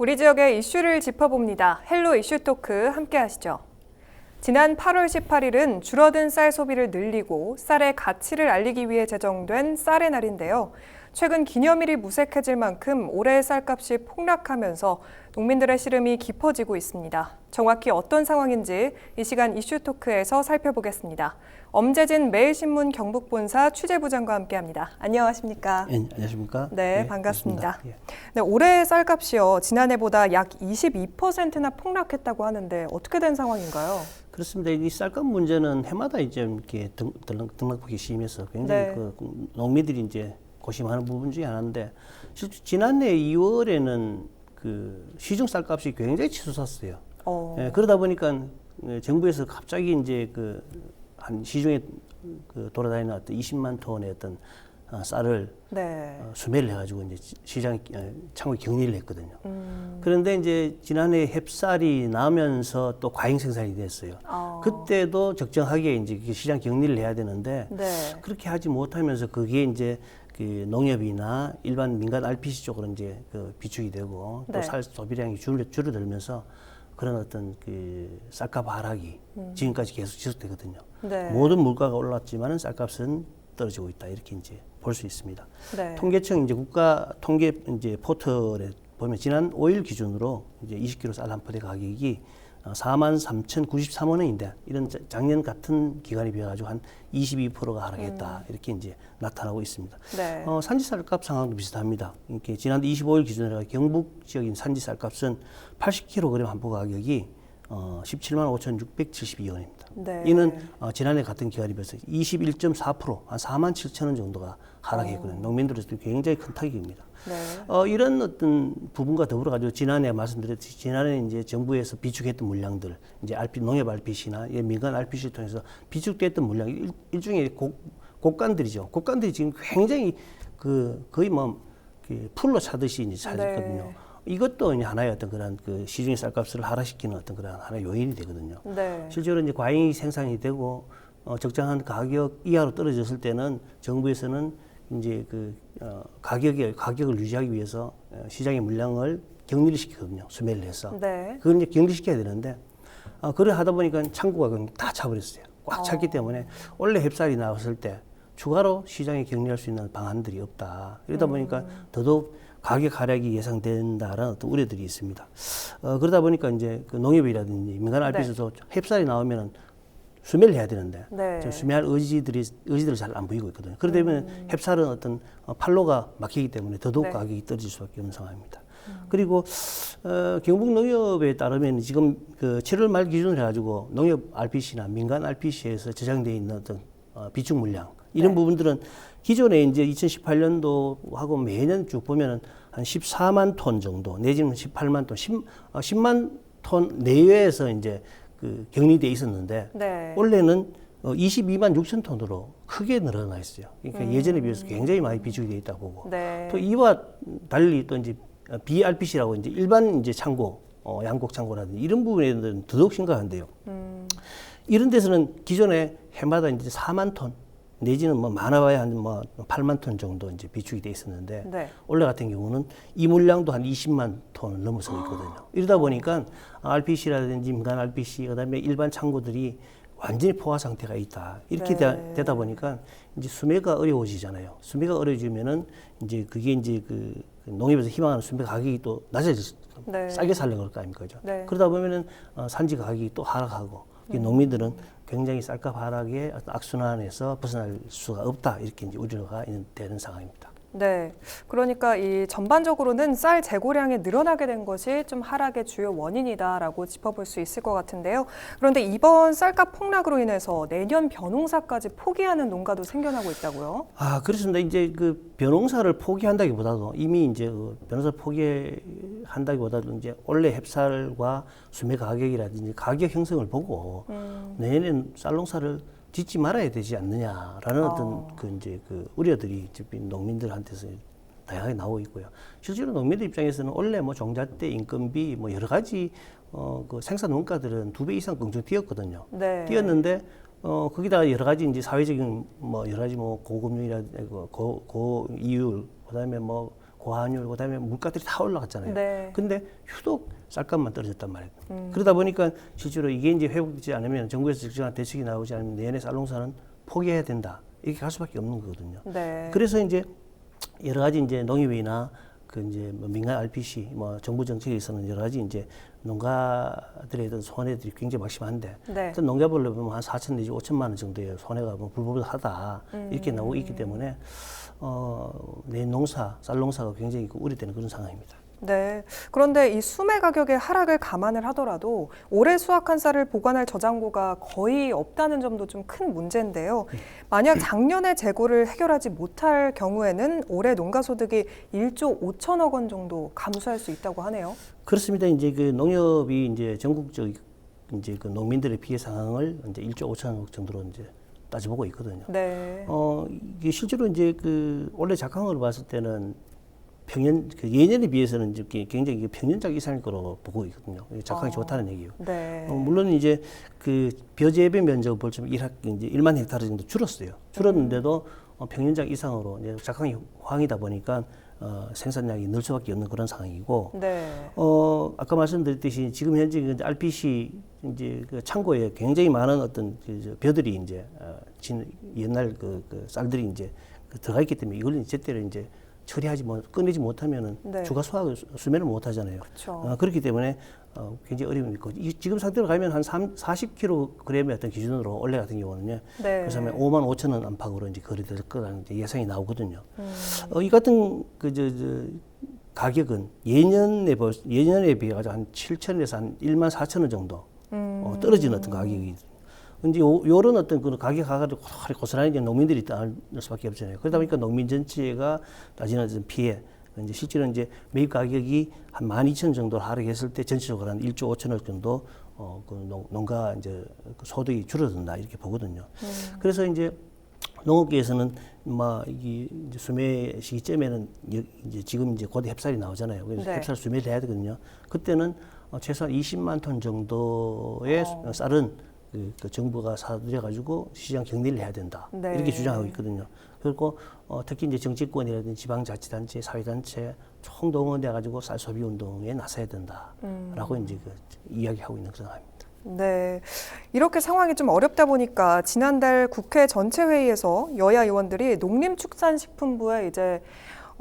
우리 지역의 이슈를 짚어봅니다. 헬로 이슈 토크 함께 하시죠. 지난 8월 18일은 줄어든 쌀 소비를 늘리고 쌀의 가치를 알리기 위해 제정된 쌀의 날인데요. 최근 기념일이 무색해질 만큼 올해 쌀값이 폭락하면서 농민들의 시름이 깊어지고 있습니다. 정확히 어떤 상황인지 이 시간 이슈 토크에서 살펴보겠습니다. 엄재진 매일신문 경북본사 취재부장과 함께합니다. 안녕하십니까? 예, 안녕하십니까? 네, 예, 반갑습니다. 예. 네, 올해 쌀값이요 지난해보다 약 22%나 폭락했다고 하는데 어떻게 된 상황인가요? 그렇습니다. 이 쌀값 문제는 해마다 이제 이렇게 등, 등, 등락폭이 심해서 굉장히 네. 그 농민들이 이제 고심하는 부분 중에 하나인데 실제 지난해 2월에는 그 시중 쌀값이 굉장히 치솟았어요. 어, 예, 그러다 보니까 예, 정부에서 갑자기 이제 그 한 시중에 그 돌아다니는 어떤 20만 톤의 어떤 어, 쌀을 네. 어, 수매를 해가지고 이제 시장 어, 창고에 격리를 했거든요. 음, 그런데 이제 지난해 햅쌀이 나면서 또 과잉 생산이 됐어요. 어, 그때도 적정하게 이제 그 시장 격리를 해야 되는데 네. 그렇게 하지 못하면서 그게 이제 그 농협이나 일반 민간 RPC 쪽으로 이제 그 비축이 되고 네. 또쌀 소비량이 줄, 줄어들면서 그런 어떤 그 쌀값 하락이 지금까지 계속 지속되거든요. 음. 네. 모든 물가가 올랐지만은 쌀값은 떨어지고 있다 이렇게 이제 볼 수 있습니다. 네. 통계청 이제 국가 통계 이제 포털에 보면 지난 5일 기준으로 이제 20kg 쌀 한 포대 가격이 4만 3,093원 원인데 이런 자- 작년 같은 기간에 비해 가지고 한 22%가 하락했다 이렇게 이제 나타나고 있습니다. 음. 네. 어, 산지 쌀값 상황도 비슷합니다. 이렇게 지난달 25일 기준으로 경북 지역인 산지 쌀값은 80kg 한 포 가격이 어, 17만 5,672원입니다. 네. 이는 어, 지난해 같은 기간에 비해서 21.4%, 한 4만 7천 원 정도가 하락했거든요. 농민들에서도 굉장히 큰 타격입니다. 네. 어, 이런 어떤 부분과 더불어 가지고 지난해 말씀드렸듯이 지난해 이제 정부에서 비축했던 물량들, 이제 RP 농협 RPC나 민간 RPC를 통해서 비축됐던 물량 일, 일종의 곡, 곡간들이죠. 곡간들이 지금 굉장히 그 거의 뭐그 풀로 차듯이 이제 차졌거든요. 네. 이것도 이제 하나의 어떤 그런 그 시중의 쌀값을 하락시키는 어떤 그런 하나의 요인이 되거든요. 네. 실제로 이제 과잉이 생산이 되고 어, 적정한 가격 이하로 떨어졌을 때는 정부에서는 이제 그 어, 가격에 가격을 유지하기 위해서 어, 시장의 물량을 격리를 시키거든요. 수매를 해서. 네. 그걸 이제 격리시켜야 되는데 어, 그래 하다 보니까 창고가 그냥 다 차버렸어요. 꽉 찼기 어. 때문에 원래 햅쌀이 나왔을 때 추가로 시장에 격리할 수 있는 방안들이 없다. 이러다 보니까 더더욱 가격 하락이 예상된다라는 어떤 우려들이 있습니다. 어, 그러다 보니까 이제 그 농협이라든지 민간 RP에서도 햅쌀이 나오면은 수매를 해야 되는데 네. 지금 수매할 의지들이 의지들이 잘 안 보이고 있거든요. 그러다 보면 햅쌀은 어떤 어, 팔로가 막히기 때문에 더더욱 네. 가격이 떨어질 수밖에 없는 상황입니다. 그리고 어, 경북 농협에 따르면 지금 그 7월 말 기준으로 해가지고 농협 RPC나 민간 RPC에서 제정돼 있는 어떤 어, 비축 물량 이런 네. 부분들은 기존에 이제 2018년도 하고 매년 쭉 보면은 한 14만 톤 정도 내지는 18만 톤, 10, 어, 10만 톤 내외에서 이제 그 격리돼 있었는데 네. 원래는 어, 22만 6천 톤으로 크게 늘어나 있어요. 그러니까 음. 예전에 비해서 굉장히 많이 비축이 돼 있다 보고 네. 또 이와 달리 또 이제 BRPC라고 이제 일반 이제 창고, 어, 양곡 창고라든지 이런 부분에는 더더욱 심각한데요. 음, 이런 데서는 기존에 해마다 이제 4만 톤 내지는 뭐 많아봐야 한뭐 8만 톤 정도 이제 비축이 돼 있었는데 네. 올해 같은 경우는 이 물량도 한 20만 톤을 넘어서고 있거든요. 이러다 보니까 RPC라든지 민간 RPC 그다음에 일반 창고들이 완전히 포화 상태가 있다. 이렇게 네. 되, 다 보니까 이제 수매가 어려워지잖아요. 수매가 어려워지면은 이제 그게 이제 그 농협에서 희망하는 수매 가격이 또 낮아질 네. 싸게 살려고 그럴 거 아닙니까? 그죠? 네. 그러다 보면은 어, 산지 가격이 또 하락하고 이 음. 농민들은 굉장히 쌀값 하락의 악순환에서 벗어날 수가 없다 이렇게 이제 우려가 있는, 되는 상황입니다. 네. 그러니까 이 전반적으로는 쌀 재고량이 늘어나게 된 것이 좀 하락의 주요 원인이다라고 짚어볼 수 있을 것 같은데요. 그런데 이번 쌀값 폭락으로 인해서 내년 벼농사까지 포기하는 농가도 생겨나고 있다고요? 아 그렇습니다. 이제 그 변홍사를 포기한다기보다도 이미 이제 그 변호사 포기한다기보다도 이제 원래 햅쌀과 수매 가격이라든지 가격 형성을 보고 음, 내년엔 쌀농사를 짓지 말아야 되지 않느냐라는 아. 어떤 그 이제 그 우려들이 농민들한테서 다양하게 나오고 있고요. 실제로 농민들 입장에서는 원래 뭐 종잣대, 인건비 뭐 여러 가지 어그 생산 원가들은 두 배 이상 긍정 뛰었거든요. 네. 뛰었는데 어 거기다 여러 가지 이제 사회적인 뭐 여러 가지 뭐 고금융이라든지 고, 고 이율 그다음에 뭐 고환율, 그다음에 물가들이 다 올라갔잖아요. 네. 근데 유독 쌀값만 떨어졌단 말이에요. 음. 그러다 보니까 실제로 이게 이제 회복되지 않으면 정부에서 적정한 대책이 나오지 않으면 내년에 쌀농사는 포기해야 된다. 이렇게 갈 수밖에 없는 거거든요. 네. 그래서 이제 여러 가지 이제 농협이나 그 이제 뭐 민간 RPC 뭐 정부 정책에서는 여러 가지 이제 농가들에 대한 손해들이 굉장히 막심한데 네. 농가별로 보면 한 4천 내지 5천만 원 정도의 손해가 뭐 불법하다 이렇게 나오고 있기 때문에 어, 내 농사 쌀 농사가 굉장히 그 우려되는 그런 상황입니다. 네. 그런데 이 수매 가격의 하락을 감안을 하더라도 올해 수확한 쌀을 보관할 저장고가 거의 없다는 점도 좀 큰 문제인데요. 만약 작년에 재고를 해결하지 못할 경우에는 올해 농가 소득이 1조 5천억 원 정도 감소할 수 있다고 하네요. 그렇습니다. 이제 그 농협이 이제 전국적 이제 그 농민들의 피해 상황을 이제 1조 5천억 정도로 이제 따져보고 있거든요. 네. 어, 이게 실제로 이제 그 원래 작황으로 봤을 때는 평년 그 예년에 비해서는 이제 게- 굉장히 평년작 이상일 거로 보고 있거든요. 작황이 어. 좋다는 얘기예요. 네. 어, 물론 이제 그 벼재배 면적을 볼때 일학 이제 1만 헥타르 정도 줄었어요. 줄었는데도 어, 평년작 이상으로 이제 작황이 황이다 보니까 어, 생산량이 늘 수밖에 없는 그런 상황이고 네. 어, 아까 말씀드렸듯이 지금 현재 그 RPC 이제 그 창고에 굉장히 많은 어떤 그저 벼들이 이제 어, 진, 옛날 그, 그 쌀들이 이제 그 들어가 있기 때문에 이걸 이제 제때로 이제 처리하지 못, 꺼내지 못하면은 네. 주가 수확을 수- 수매를 못 하잖아요. 그렇죠. 어, 그렇기 때문에 어, 굉장히 어려움이 있고 이, 지금 상태로 가면 한 3, 40kg의 어떤 기준으로 원래 같은 경우는요. 네. 그래서 5만 5천 원 안팎으로 이제 거래될 거라는 이제 예상이 나오거든요. 음. 어, 이 같은 그저 저 가격은 예년에 벌 예년에 비해 가지고 한 7천에서 한 1만 4천 원 정도 음. 어, 떨어지는 어떤 가격이 이제 요, 요런 어떤 그런 가격 하가지고 고스란히 이제 농민들이 따를 수밖에 없잖아요. 그러다 보니까 농민 전체가 따지는 피해 이제 실제로 이제 매입 가격이 한 12,000 정도 하락했을 때 전체적으로 한 1조 5천억 정도 어, 그 농, 농가 이제 그 소득이 줄어든다 이렇게 보거든요. 그래서 이제 농업계에서는 막 이게 이제 수매 시기점에는 여- 이제 지금 이제 곧 햅쌀이 나오잖아요. 그래서 네. 햅쌀 수매를 해야 되거든요. 그때는 어, 최소한 20만 톤 정도의 어. 쌀은 그, 그 정부가 사들여 가지고 시장 격리를 해야 된다. 네. 이렇게 주장하고 있거든요. 그리고 어, 특히 이제 정치권이라든지 지방자치단체, 사회단체 총동원돼 가지고 쌀 소비 운동에 나서야 된다라고 음. 이제 그 이야기하고 있는 상황입니다. 네. 이렇게 상황이 좀 어렵다 보니까 지난달 국회 전체 회의에서 여야 의원들이 농림축산식품부에 이제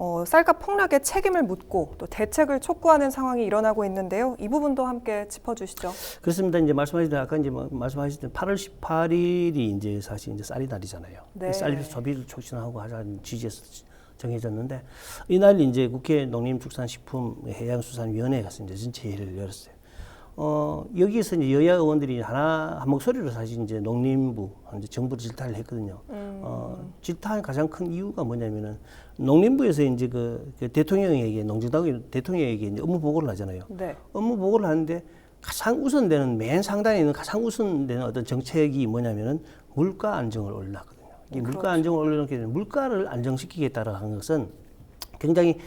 어, 쌀값 폭락의 책임을 묻고 또 대책을 촉구하는 상황이 일어나고 있는데요. 이 부분도 함께 짚어주시죠. 그렇습니다. 이제 말씀하신 대로 아까 이제 뭐 말씀하신 대로 8월 18일이 이제 사실 이제 쌀이 날이잖아요. 네. 쌀 소비를 촉진하고 하자는 취지에서 정해졌는데 이날 이제 국회 농림축산식품 해양수산위원회에서 이제 전체 회의를 열었어요. 어, 여기에서 이제 여야 의원들이 하나 한 목소리로 사실 이제 농림부, 이제 정부를 질타를 했거든요. 음. 어, 질타한 가장 큰 이유가 뭐냐면은 농림부에서 이제 그, 그 대통령에게 농정당 대통령에게 이제 업무 보고를 하잖아요. 네. 업무 보고를 하는데 가장 우선되는 맨 상단에 있는 가장 우선되는 어떤 정책이 뭐냐면은 물가 안정을 올려놨거든요. 이 물가 안정을 올려놓게 되면 물가를 안정시키겠다라고 하는 것은 굉장히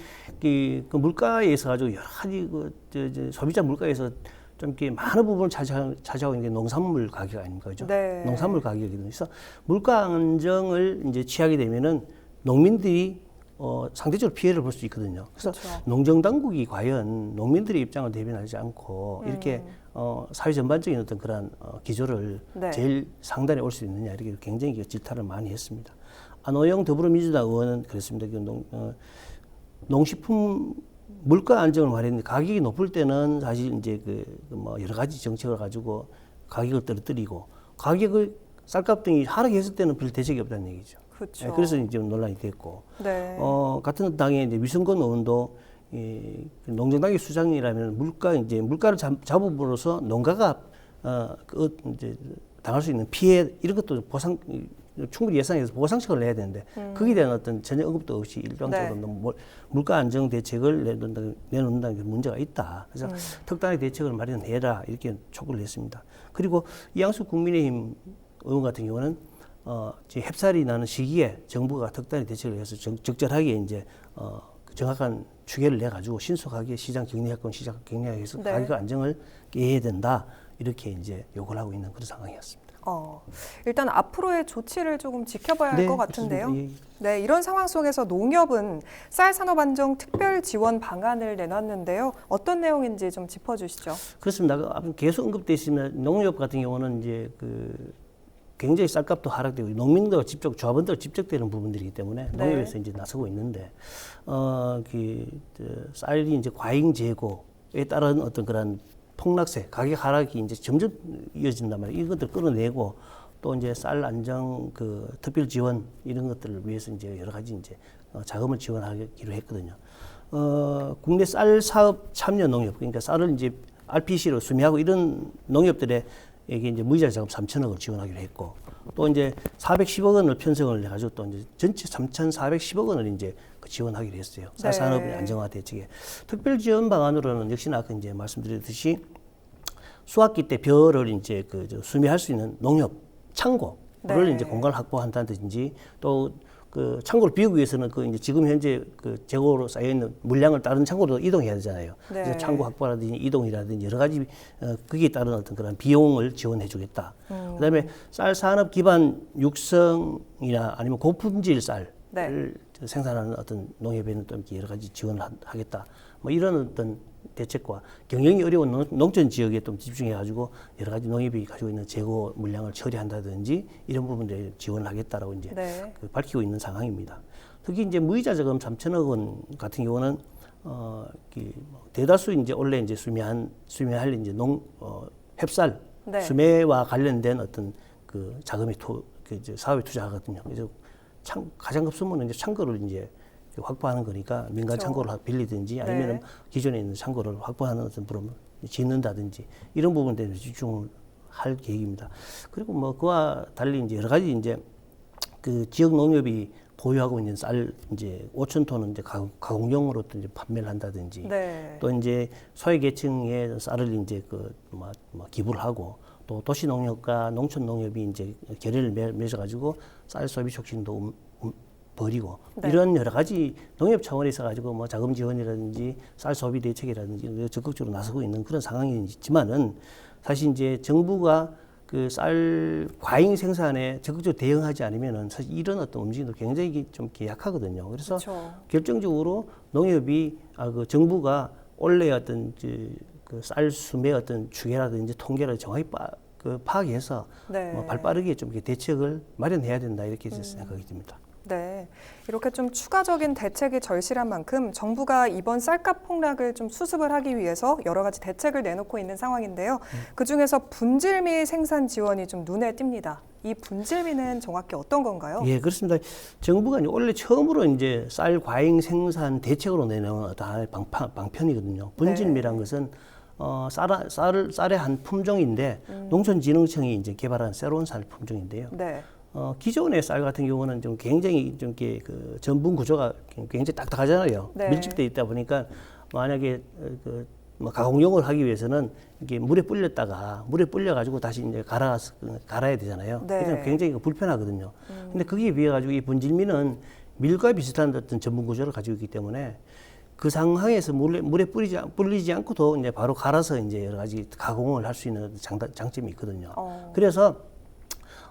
그, 그 물가에서 가지고 여러 가지 그 저, 저 소비자 물가에서 좀 이렇게 많은 부분을 차지하, 차지하고 있는 게 농산물 가격 아닙니까? 그죠? 네. 농산물 가격이거든요. 그래서 물가 안정을 이제 취하게 되면은 농민들이 어, 상대적으로 피해를 볼 수 있거든요. 그래서 그렇죠. 농정 당국이 과연 농민들의 입장을 대변하지 않고 이렇게 음. 어, 사회 전반적인 어떤 그런 어, 기조를 네. 제일 상단에 올 수 있느냐 이렇게 굉장히 그 질타를 많이 했습니다. 안호영 더불어민주당 의원은 그랬습니다. 그 농, 어, 농식품 물가 안정을 말했는데 가격이 높을 때는 사실 이제 그 뭐 여러 가지 정책을 가지고 가격을 떨어뜨리고 가격을 쌀값 등이 하락했을 때는 별 대책이 없다는 얘기죠. 그렇죠. 예, 그래서 이제 논란이 됐고 네. 어, 같은 당의 이제 위성건 의원도 이, 그 농정당의 수장이라면 물가 이제 물가를 잡, 잡음으로써 농가가 어, 그, 어, 이제 당할 수 있는 피해 이런 것도 보상 이, 충분히 예상해서 보상책을 내야 되는데 거기에 대한 어떤 전혀 언급도 없이 일방적으로 네. 너무 물- 물가 안정 대책을 내놓는다, 내놓는다는 게 문제가 있다. 그래서 특단의 대책을 마련해라 이렇게 촉구를 했습니다. 그리고 이양수 국민의힘 의원 같은 경우는 어, 이제 햅쌀이 나는 시기에 정부가 특단의 대책을 해서 적, 적절하게 이제 어, 그 정확한 추계를 내 가지고 신속하게 시장 건 시장 격리해서 네. 가격 안정을 해야 된다 이렇게 이제 요구를 하고 있는 그런 상황이었습니다. 어, 일단 앞으로의 조치를 조금 지켜봐야 할것 같은데요. 네, 그렇습니다. 예. 네, 이런 상황 속에서 농협은 쌀 산업 안정 특별 지원 방안을 내놨는데요. 어떤 내용인지 좀 짚어주시죠. 그렇습니다. 그 계속 언급돼 있으면 농협 같은 경우는 이제 그 굉장히 쌀값도 하락되고 농민들과 직접 조합원들과 직접되는 부분들이기 때문에 네. 농협에서 이제 나서고 있는데 어그 쌀이 이제 과잉 재고에 따른 어떤 그런 폭락세 가격 하락이 이제 점점 이어진단 말이에요. 이것들 끌어내고 또 이제 쌀 안정 그 특별 지원 이런 것들을 위해서 이제 여러 가지 이제 어, 자금을 지원하기로 했거든요. 어, 국내 쌀 사업 참여 농협 그러니까 쌀을 이제 RPC로 수매하고 이런 농협들에 에게 이제 무이자 자금 3천억을 지원하기로 했고 또 이제 410억 원을 편성을 해가지고 또 이제 전체 3,410억 원을 이제 그 지원하기로 했어요. 쌀 네. 산업의 안정화 대책에 특별 지원 방안으로는 역시나 아까 이제 말씀드렸듯이 수확기 때 벼를 이제 그저 수매할 수 있는 농협 창고를 네. 이제 공간을 확보한다든지 또 그 창고를 비우기 위해서는 그 이제 지금 현재 그 재고로 쌓여 있는 물량을 다른 창고로 이동해야 되잖아요. 네. 그래서 창고 확보라든지 이동이라든지 여러 가지 어, 거기에 따른 어떤 그런 비용을 지원해주겠다. 음. 그다음에 쌀 산업 기반 육성이나 아니면 고품질 쌀을 네. 생산하는 어떤 농협에는 또 여러 가지 지원을 하- 하겠다. 뭐 이런 어떤 대책과 경영이 어려운 농, 농촌 지역에 좀 집중해 가지고 여러 가지 농협이 가지고 있는 재고 물량을 처리한다든지 이런 부분들에 지원을 하겠다라고 이제 네. 그 밝히고 있는 상황입니다. 특히 이제 무이자 자금 3천억 원 같은 경우는 어, 그 대다수 이제 원래 이제 수매한 수매할 이제 농 어, 햅쌀 네. 수매와 관련된 어떤 그 자금이 투, 그 이제 사업에 투자하거든요. 그래서 창, 가장 급선무는 이제 창고를 이제 확보하는 거니까 민간 그렇죠. 창고를 빌리든지 네. 아니면 기존에 있는 창고를 확보하는 어떤 부분 짓는다든지 이런 부분들에 집중을 할 계획입니다. 그리고 뭐 그와 달리 이제 여러 가지 이제 그 지역 농협이 보유하고 있는 쌀 이제 5천 톤은 이제 가공, 가공용으로 또 이제 판매를 한다든지 네. 또 이제 소외 계층의 쌀을 이제 그 뭐, 뭐 기부를 하고 또 도시 농협과 농촌 농협이 이제 결의를 맺- 맺어가지고 쌀 소비 촉진도 음, 음, 벌이고 네. 이런 여러 가지 농협 차원에서 가지고 뭐 자금 지원이라든지 쌀 소비 대책이라든지 적극적으로 나서고 있는 그런 상황이 있지만은 사실 이제 정부가 그 쌀 과잉 생산에 적극적으로 대응하지 않으면은 사실 이런 어떤 움직임도 굉장히 좀 이렇게 약하거든요. 그래서 그렇죠. 결정적으로 농협이 아 그 정부가 원래 어떤 그쌀 수매 어떤 추계라든지 통계를 정확히 파, 그 파악해서 네. 뭐 발빠르게 좀 이렇게 대책을 마련해야 된다 이렇게 생각이 듭니다. 네. 이렇게 좀 추가적인 대책이 절실한 만큼 정부가 이번 쌀값 폭락을 좀 수습을 하기 위해서 여러 가지 대책을 내놓고 있는 상황인데요. 그 중에서 분질미 생산 지원이 좀 눈에 띕니다. 이 분질미는 정확히 어떤 건가요? 예, 그렇습니다. 정부가 원래 처음으로 이제 쌀 과잉 생산 대책으로 내놓은 하나의 방파, 방편 이거든요. 분질미란 것은 어, 쌀, 쌀을, 쌀의 한 품종인데 농촌진흥청이 이제 개발한 새로운 쌀 품종인데요. 네. 어, 기존의 쌀 같은 경우는 좀 굉장히 좀 이렇게 그 전분 구조가 굉장히 딱딱하잖아요. 네. 밀집돼 있다 보니까 만약에 어, 그, 뭐 가공용을 하기 위해서는 이게 물에 불렸다가 물에 불려 가지고 다시 이제 갈아 갈아야 되잖아요. 네. 그래서 굉장히 그 불편하거든요. 근데 거기에 비해 가지고 이 분질미는 밀과 비슷한 어떤 전분 구조를 가지고 있기 때문에 그 상황에서 물에, 물에 뿌리지, 않- 불리지 않고도 이제 바로 갈아서 이제 여러 가지 가공을 할 수 있는 장, 장점이 있거든요. 어. 그래서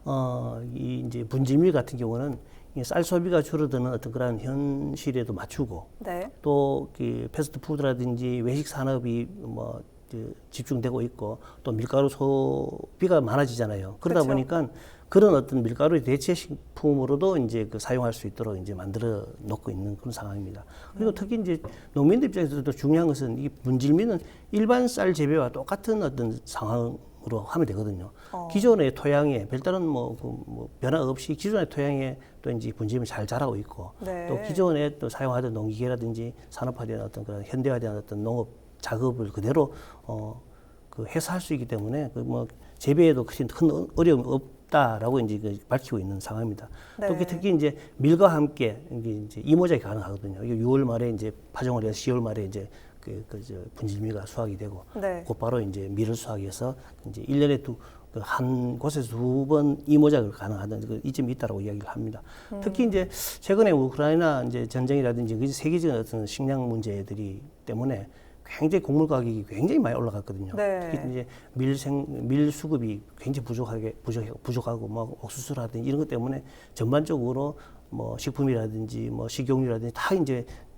어, 이 이제 분질밀 같은 경우는 이쌀 소비가 줄어드는 어떤 그런 현실에도 맞추고 네. 또그 패스트푸드라든지 외식 산업이 뭐그 집중되고 있고 또 밀가루 소비가 많아지잖아요. 그러다 그렇죠. 보니까 그런 어떤 밀가루의 대체 식품으로도 이제 그 사용할 수 있도록 이제 만들어 놓고 있는 그런 상황입니다. 그리고 특히 이제 농민들 입장에서도 중요한 것은 이 분질미는 일반 쌀 재배와 똑같은 어떤 상황 으로 하면 되거든요. 어. 기존의 토양에 별다른 뭐, 그 뭐 변화 없이 기존의 토양에 또 이제 분질미 잘 자라고 있고 네. 또 기존에 또 사용하던 농기계라든지 산업화된 어떤 그런 현대화된 어떤 농업 작업을 그대로 어그 해서 할 수 있기 때문에 그뭐 재배에도 큰, 큰 어려움이 없다라고 이제 그 밝히고 있는 상황입니다. 네. 또 특히 이제 밀과 함께 이제 이모작이 가능하거든요. 이게 6월 말에 이제 파종을 해서 10월 말에 이제 그, 그, 저 분질미가 수확이 되고 네. 곧바로 이제 밀을 수확해서 이제 일년에 두, 그 한 곳에서 두 번 이모작을 가능하다는 그 이점이 있다라고 이야기를 합니다. 특히 이제 최근에 우크라이나 이제 전쟁이라든지 그 세계적인 어떤 식량 문제들이 때문에 굉장히 곡물 가격이 굉장히 많이 올라갔거든요. 네. 특히 이제 밀생 밀 수급이 굉장히 부족하게 부족 부족하고 뭐 옥수수라든지 이런 것 때문에 전반적으로 뭐 식품이라든지 뭐 식용유라든지 다 이제 그, 저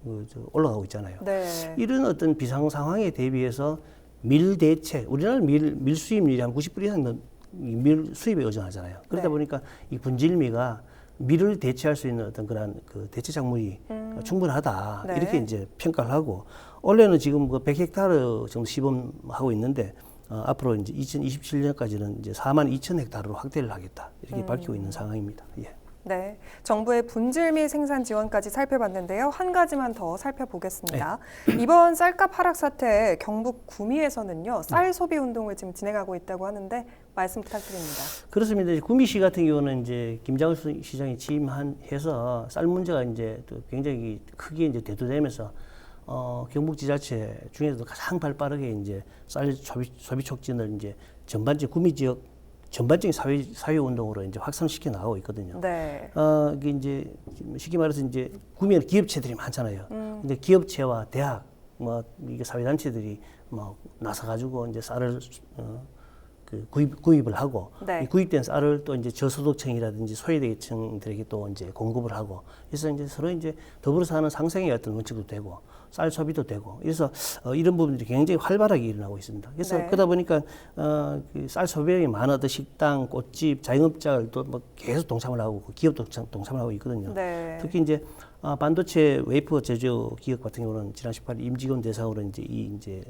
올라가고 있잖아요. 네. 이런 어떤 비상 상황에 대비해서 밀 대체 우리나라 밀, 밀 수입률이 한 90% 이상 넘- 이밀 수입에 의존하잖아요. 그러다 네. 보니까 이 분질미가 밀을 대체할 수 있는 어떤 그런 그 대체 작물이 충분하다 음. 네. 이렇게 이제 평가를 하고 원래는 지금 그 100헥타르 정도 시범하고 있는데 어, 앞으로 이제 2027년까지는 이제 4만 2천 헥타르로 확대를 하겠다 이렇게 음. 밝히고 있는 상황입니다. 예. 네, 정부의 분질미 생산 지원까지 살펴봤는데요. 한 가지만 더 살펴보겠습니다. 이번 쌀값 하락 사태에 경북 구미에서는요 쌀 소비 운동을 지금 진행하고 있다고 하는데 말씀 부탁드립니다. 그렇습니다. 구미시 같은 경우는 이제 김장을 수- 시장이 취임해서 쌀 문제가 이제 또 굉장히 크게 이제 대두되면서 어, 경북 지자체 중에서도 가장 발 빠르게 이제 쌀 소비, 소비 촉진을 이제 전반적 구미 지역 전반적인 사회 사회 운동으로 이제 확산시켜 나가고 있거든요. 네, 어, 이게 이제 쉽게 말해서 이제 구미에는 기업체들이 많잖아요. 음. 근데 기업체와 대학, 뭐 이게 사회단체들이 뭐 나서 가지고 이제 쌀을 어, 그 구입 구입을 하고 네. 이 구입된 쌀을 또 이제 저소득층이라든지 소외계층들에게 또 이제 공급을 하고 그래서 이제 서로 이제 더불어 사는 상생의 어떤 원칙도 되고 쌀 소비도 되고 그래서 어, 이런 부분들이 굉장히 활발하게 일어나고 있습니다. 그래서 네. 그러다 보니까 어, 그쌀 소비량이 어떤 식당, 꽃집, 자영업자들도 뭐 계속 동참을 하고 그 기업도 동참- 동참을 하고 있거든요. 네, 특히 이제 아, 반도체 웨이퍼 제조 기업 같은 경우는 지난 18일 임직원 대상으로 이제 이 이제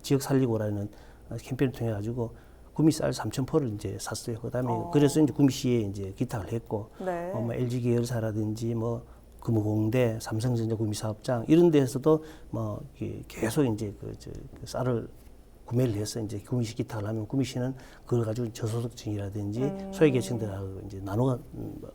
지역 살리고라는 어, 캠페인을 통해 가지고 구미 쌀 3천 포를 이제 샀어요. 그다음에 어. 그래서 이제 구미시에 이제 기탁을 했고 네, 어, 뭐 LG 계열사라든지 뭐 금호공대, 삼성전자 구미 사업장 이런 데서도 뭐 계속 이제 그, 저, 그 쌀을 구매를 해서 이제 구미시 기탁을 하면 구미시는 그걸 가지고 저소득층이라든지 음. 소외계층들하고 이제 나눠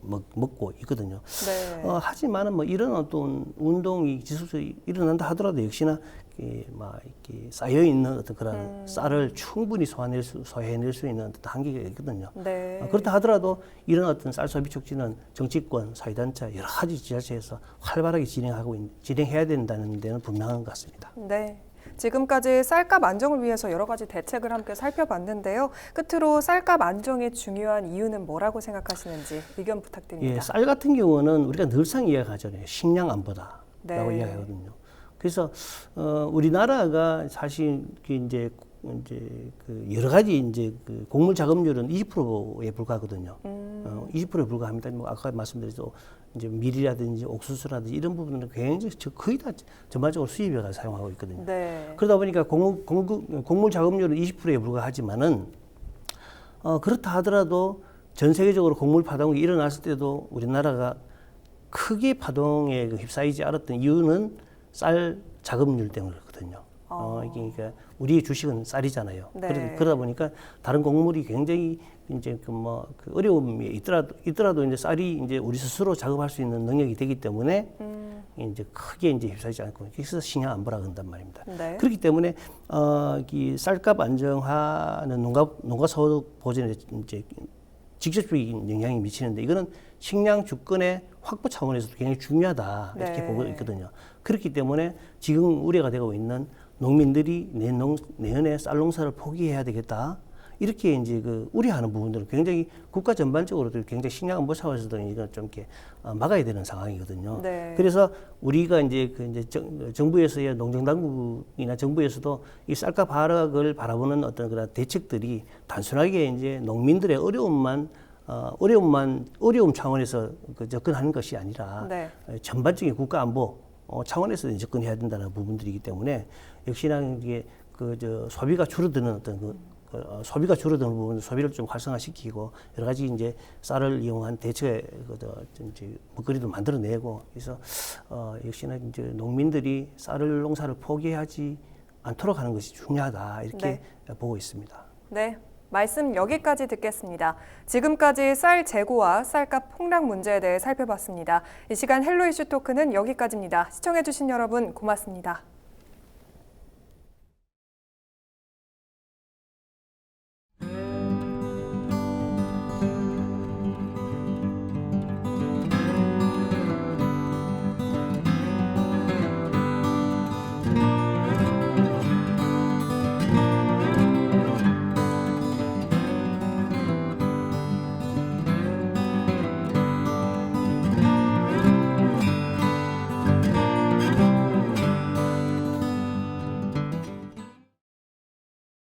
먹, 먹고 있거든요. 네, 어, 하지만은 뭐 이런 어떤 운동이 지속적으로 일어난다 하더라도 역시나 이막 이렇게 쌓여 있는 어떤 그런 음. 쌀을 충분히 소화낼 수 소화해낼 수 있는 어떤 한계가 있거든요. 네. 어, 그렇다 하더라도 이런 어떤 쌀 소비 촉진은 정치권, 사회단체 여러 가지 지자체에서 활발하게 진행하고 있, 진행해야 된다는 데는 분명한 것 같습니다. 네. 지금까지 쌀값 안정을 위해서 여러 가지 대책을 함께 살펴봤는데요. 끝으로 쌀값 안정의 중요한 이유는 뭐라고 생각하시는지 의견 부탁드립니다. 예, 쌀 같은 경우는 우리가 늘상 이야기하잖아요. 식량 안보다라고 네. 이야기하거든요. 그래서 어, 우리나라가 사실 그 이제 이제 그 여러 가지 이제 그 곡물 작업률은 20%에 불과하거든요. 음. 어, 20%에 불과합니다. 뭐 아까 말씀드렸죠. 이제 밀이라든지 옥수수라든지 이런 부분은 굉장히 저- 거의 다 전반적으로 수입에 가서 사용하고 있거든요. 네. 그러다 보니까 곡물, 공급, 곡물 작업률은 20%에 불과하지만은 어, 그렇다 하더라도 전 세계적으로 곡물 파동이 일어났을 때도 우리나라가 크게 파동에 그 휩싸이지 않았던 이유는 쌀 작업률 때문이거든요. 어, 이게 그러니까 우리의 주식은 쌀이잖아요. 네. 그러, 그러다 보니까 다른 곡물이 굉장히 이제 그뭐 그 어려움이 있더라도 있더라도 이제 쌀이 이제 우리 스스로 작업할 수 있는 능력이 되기 때문에 음, 이제 크게 이제 휩싸이지 않고 그래서 식량 안보라 그런단 말입니다. 네. 그렇기 때문에 어, 이 쌀값 안정화는 농가 농가 소득 보전에 이제 직접적인 영향이 미치는데 이거는 식량 주권의 확보 차원에서도 굉장히 중요하다 이렇게 네. 보고 있거든요. 그렇기 때문에 지금 우려가 되고 있는 농민들이 내년 내년에 쌀 농사를 포기해야 되겠다. 이렇게 이제 그 우려하는 부분들은 굉장히 국가 전반적으로도 굉장히 식량 안보 차원에서도 이건 좀 이렇게 어, 막아야 되는 상황이거든요. 네. 그래서 우리가 이제 그 이제 정, 정부에서의 농정당국이나 정부에서도 이 쌀값 하락을 바라보는 어떤 그런 대책들이 단순하게 이제 농민들의 어려움만 어, 어려움만 어려움 차원에서 그 접근하는 것이 아니라 네. 어, 전반적인 국가 안보 어, 차원에서 접근해야 된다는 부분들이기 때문에 역시나 이게 그 저 소비가 줄어드는 어떤 그, 그 어, 소비가 줄어드는 부분 소비를 좀 활성화시키고 여러 가지 이제 쌀을 이용한 대체 그저 이제 먹거리도 만들어내고 그래서 어, 역시나 이제 농민들이 쌀을 농사를 포기하지 않도록 하는 것이 중요하다 이렇게 보고 있습니다. 네. 말씀 여기까지 듣겠습니다. 지금까지 쌀 재고와 쌀값 폭락 문제에 대해 살펴봤습니다. 이 시간 헬로 이슈 토크는 여기까지입니다. 시청해주신 여러분 고맙습니다.